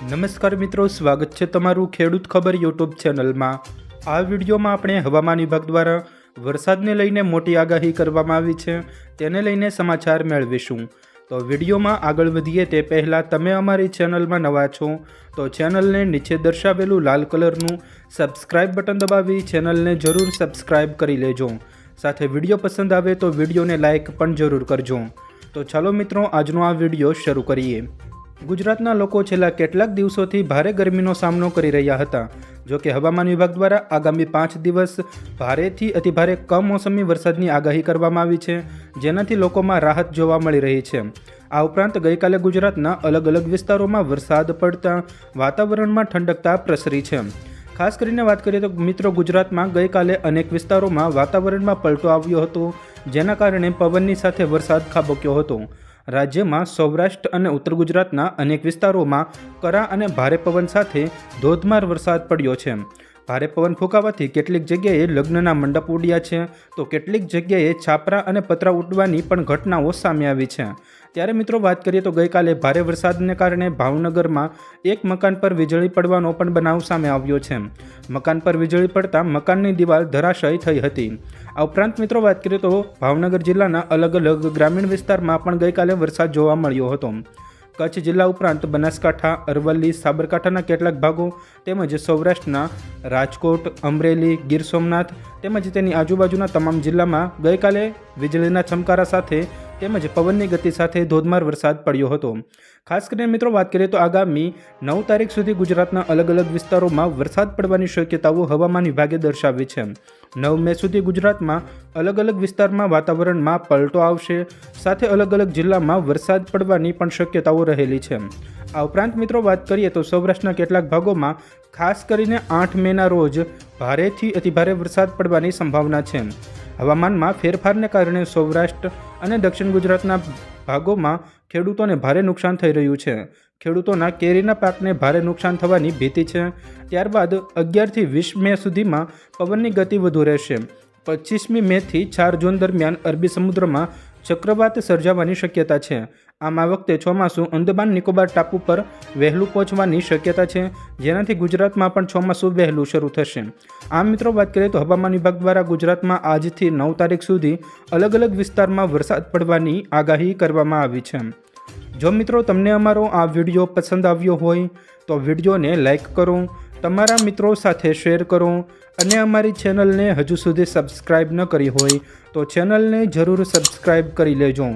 નમસ્કાર મિત્રો, સ્વાગત છે તમારું ખેડૂત ખબર યુટ્યુબ ચેનલમાં. આ વિડીયોમાં આપણે હવામાન વિભાગ દ્વારા વરસાદને લઈને મોટી આગાહી કરવામાં આવી છે, તેને લઈને સમાચાર મેળવીશું. તો વિડીયોમાં આગળ વધીએ તે પહેલાં તમે અમારી ચેનલમાં નવા છો, તો ચેનલને નીચે દર્શાવેલું લાલ કલરનું સબસ્ક્રાઇબ બટન દબાવી ચેનલને જરૂર સબસ્ક્રાઇબ કરી લેજો. સાથે વીડિયો પસંદ આવે તો વિડીયોને લાઇક પણ જરૂર કરજો. તો ચાલો મિત્રો, આજનો આ વીડિયો શરૂ કરીએ. ગુજરાતના લોકો છેલ્લા કેટલાક દિવસોથી ભારે ગરમીનો સામનો કરી રહ્યા હતા. જો કે હવામાન વિભાગ દ્વારા આગામી પાંચ દિવસ ભારેથી અતિભારે કમોસમી વરસાદની આગાહી કરવામાં આવી છે, જેનાથી લોકોમાં રાહત જોવા મળી રહી છે. આ ઉપરાંત ગઈકાલે ગુજરાતના અલગ અલગ વિસ્તારોમાં વરસાદ પડતા વાતાવરણમાં ઠંડકતા પ્રસરી છે. ખાસ કરીને વાત કરીએ તો મિત્રો ગુજરાતમાં ગઈકાલે અનેક વિસ્તારોમાં વાતાવરણમાં પલટો આવ્યો હતો, જેના કારણે પવનની સાથે વરસાદ ખાબક્યો હતો. રાજ્યમાં સૌરાષ્ટ્ર અને ઉત્તર ગુજરાતના અનેક વિસ્તારોમાં કરા અને ભારે પવન સાથે ધોધમાર વરસાદ પડ્યો છે. ભારે પવન ફૂંકાવાથી કેટલીક જગ્યાએ લગ્નના મંડપ ઉડ્યા છે. તો કેટલીક જગ્યાએ છાપરા અને પતરા ઉડવાની પણ ઘટનાઓ સામે આવી છે. ત્યારે મિત્રો વાત કરીએ તો ગઈકાલે ભારે વરસાદને કારણે ભાવનગરમાં એક મકાન પર વીજળી પડવાનો પણ બનાવ સામે આવ્યો છે. મકાન પર વીજળી પડતા મકાનની દિવાલ ધરાશયી થઈ હતી. આ ઉપરાંત મિત્રો વાત કરીએ તો ભાવનગર જિલ્લાના અલગ અલગ ગ્રામીણ વિસ્તારમાં પણ ગઈકાલે વરસાદ જોવા મળ્યો હતો. કચ્છ જિલ્લા ઉપરાંત બનાસકાંઠા, અરવલ્લી, સાબરકાંઠાના કેટલાક ભાગો તેમજ સૌરાષ્ટ્રના રાજકોટ, અમરેલી, ગીર સોમનાથ તેમજ તેની આજુબાજુના તમામ જિલ્લામાં ગઈકાલે વીજળીના ચમકારા સાથે તેમજ પવનની ગતિ સાથે ધોધમાર વરસાદ પડ્યો હતો. ખાસ કરીને મિત્રો વાત કરીએ તો આગામી નવ તારીખ સુધી ગુજરાતના અલગ અલગ વિસ્તારોમાં વરસાદ પડવાની શક્યતાઓ હવામાન વિભાગે દર્શાવી છે. નવ મે સુધી ગુજરાતમાં અલગ અલગ વિસ્તારમાં વાતાવરણમાં પલટો આવશે. સાથે અલગ અલગ જિલ્લામાં વરસાદ પડવાની પણ શક્યતાઓ રહેલી છે. આ ઉપરાંત મિત્રો વાત કરીએ તો સૌરાષ્ટ્રના કેટલાક ભાગોમાં ખાસ કરીને આઠ મેના રોજ ભારેથી અતિભારે વરસાદ પડવાની સંભાવના છે. હવામાનમાં ફેરફારને કારણે સૌરાષ્ટ્ર અને દક્ષિણ ગુજરાતના ભાગોમાં ખેડૂતોને ભારે નુકસાન થઈ રહ્યું છે. ખેડૂતોના કેરીના પાકને ભારે નુકસાન થવાની ભીતિ છે. ત્યારબાદ અગિયારથી વીસ મે સુધીમાં પવનની ગતિ વધુ રહેશે. પચીસમી મેથી ચાર જૂન દરમિયાન અરબી સમુદ્રમાં ચક્રવાત સર્જાવાની શક્યતા છે. આમ આ વખતે ચોમાસું અંદમાન નિકોબાર ટાપુ પર વહેલું પહોંચવાની શક્યતા છે, જેનાથી ગુજરાતમાં પણ ચોમાસું વહેલું શરૂ થશે. આમ મિત્રો વાત કરીએ તો હવામાન વિભાગ દ્વારા ગુજરાતમાં આજથી નવ તારીખ સુધી અલગ અલગ વિસ્તારમાં વરસાદ પડવાની આગાહી કરવામાં આવી છે. જો મિત્રો તમને અમારો આ વીડિયો પસંદ આવ્યો હોય તો વિડીયોને લાઈક કરો, તમારા મિત્રો સાથે શેર કરો અને અમારી ચેનલને હજુ સુધી સબસ્ક્રાઈબ ન કરી હોય તો ચેનલને જરૂર સબસ્ક્રાઈબ કરી લેજો.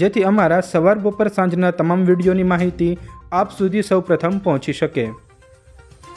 જેથી અમારા સવાર બપોર સાંજના તમામ વિડીયોની માહિતી આપ સુધી સૌપ્રથમ પહોંચી શકે.